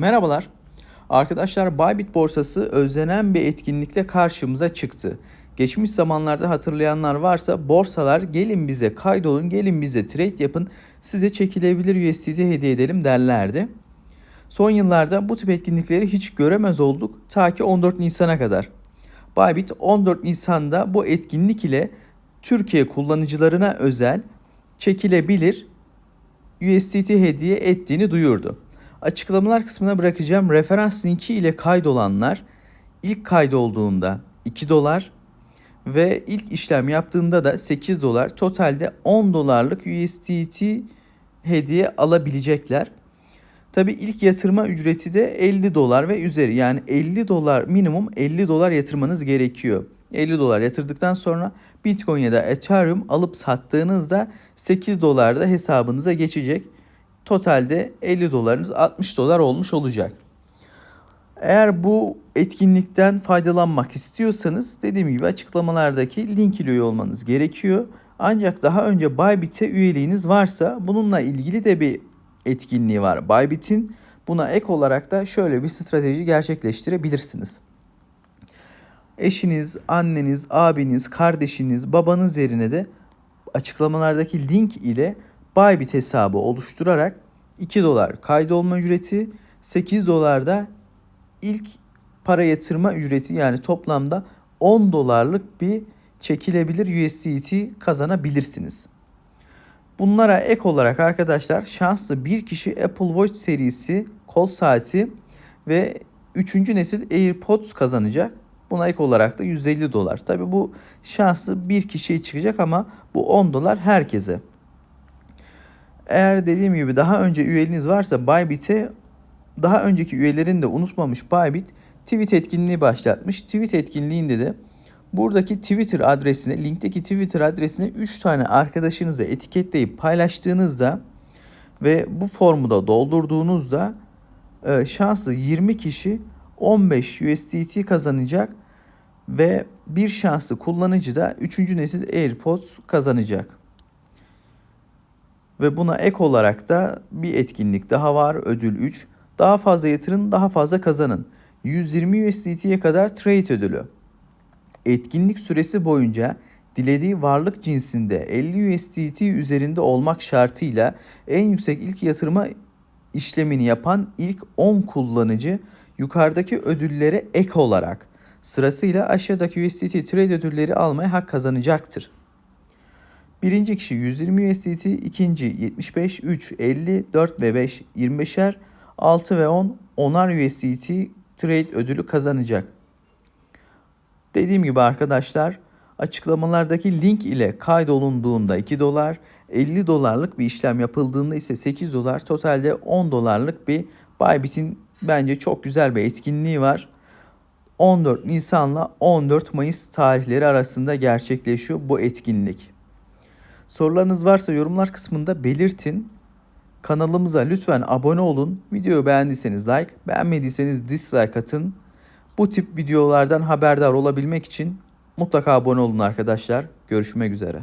Merhabalar. Arkadaşlar Bybit borsası özlenen bir etkinlikle karşımıza çıktı. Geçmiş zamanlarda hatırlayanlar varsa borsalar gelin bize kaydolun, gelin bize trade yapın, size çekilebilir USDT hediye edelim derlerdi. Son yıllarda bu tip etkinlikleri hiç göremez olduk ta ki 14 Nisan'a kadar. Bybit 14 Nisan'da bu etkinlik ile Türkiye kullanıcılarına özel çekilebilir USDT hediye ettiğini duyurdu. Açıklamalar kısmına bırakacağım referans linki ile kaydolanlar ilk kaydolduğunda 2 dolar ve ilk işlem yaptığında da 8 dolar totalde 10 dolarlık USDT hediye alabilecekler. Tabi ilk yatırma ücreti de 50 dolar ve üzeri yani 50 dolar minimum 50 dolar yatırmanız gerekiyor. 50 dolar yatırdıktan sonra Bitcoin ya da Ethereum alıp sattığınızda 8 dolar da hesabınıza geçecek. Totalde 50 dolarınız 60 dolar olmuş olacak. Eğer bu etkinlikten faydalanmak istiyorsanız dediğim gibi açıklamalardaki link ile üye olmanız gerekiyor. Ancak daha önce Bybit'e üyeliğiniz varsa bununla ilgili de bir etkinliği var. Bybit'in buna ek olarak da şöyle bir strateji gerçekleştirebilirsiniz. Eşiniz, anneniz, abiniz, kardeşiniz, babanız yerine de açıklamalardaki link ile Bybit hesabı oluşturarak 2 dolar kaydolma ücreti, 8 dolar da ilk para yatırma ücreti yani toplamda 10 dolarlık bir çekilebilir USDT kazanabilirsiniz. Bunlara ek olarak arkadaşlar şanslı bir kişi Apple Watch serisi kol saati ve 3. nesil AirPods kazanacak. Buna ek olarak da 150 dolar. Tabi bu şanslı bir kişiye çıkacak ama bu 10 dolar herkese. Eğer dediğim gibi daha önce üyeliğiniz varsa Bybit'e daha önceki üyelerin de unutmamış Bybit tweet etkinliği başlatmış. Tweet etkinliğinde de buradaki Twitter adresine, linkteki Twitter adresine 3 tane arkadaşınızı etiketleyip paylaştığınızda ve bu formu da doldurduğunuzda e, şanslı 20 kişi 15 USDT kazanacak ve bir şanslı kullanıcı da 3. nesil AirPods kazanacak. Ve buna ek olarak da bir etkinlik daha var. Ödül 3. Daha fazla yatırın, daha fazla kazanın. 120 USDT'ye kadar trade ödülü. Etkinlik süresi boyunca dilediği varlık cinsinde 50 USDT üzerinde olmak şartıyla en yüksek ilk yatırma işlemini yapan ilk 10 kullanıcı yukarıdaki ödüllere ek olarak sırasıyla aşağıdaki USDT trade ödülleri almaya hak kazanacaktır. Birinci kişi 120 USDT, ikinci 75, 3, 50, 4 ve 5 25'er, 6 ve 10 10'ar USDT trade ödülü kazanacak. Dediğim gibi arkadaşlar açıklamalardaki link ile kaydolunduğunda 2 dolar, 50 dolarlık bir işlem yapıldığında ise 8 dolar, totalde 10 dolarlık bir Bybit'in bence çok güzel bir etkinliği var. 14 Nisan'la 14 Mayıs tarihleri arasında gerçekleşiyor bu etkinlik. Sorularınız varsa yorumlar kısmında belirtin. Kanalımıza lütfen abone olun. Videoyu beğendiyseniz like, beğenmediyseniz dislike atın. Bu tip videolardan haberdar olabilmek için mutlaka abone olun arkadaşlar. Görüşmek üzere.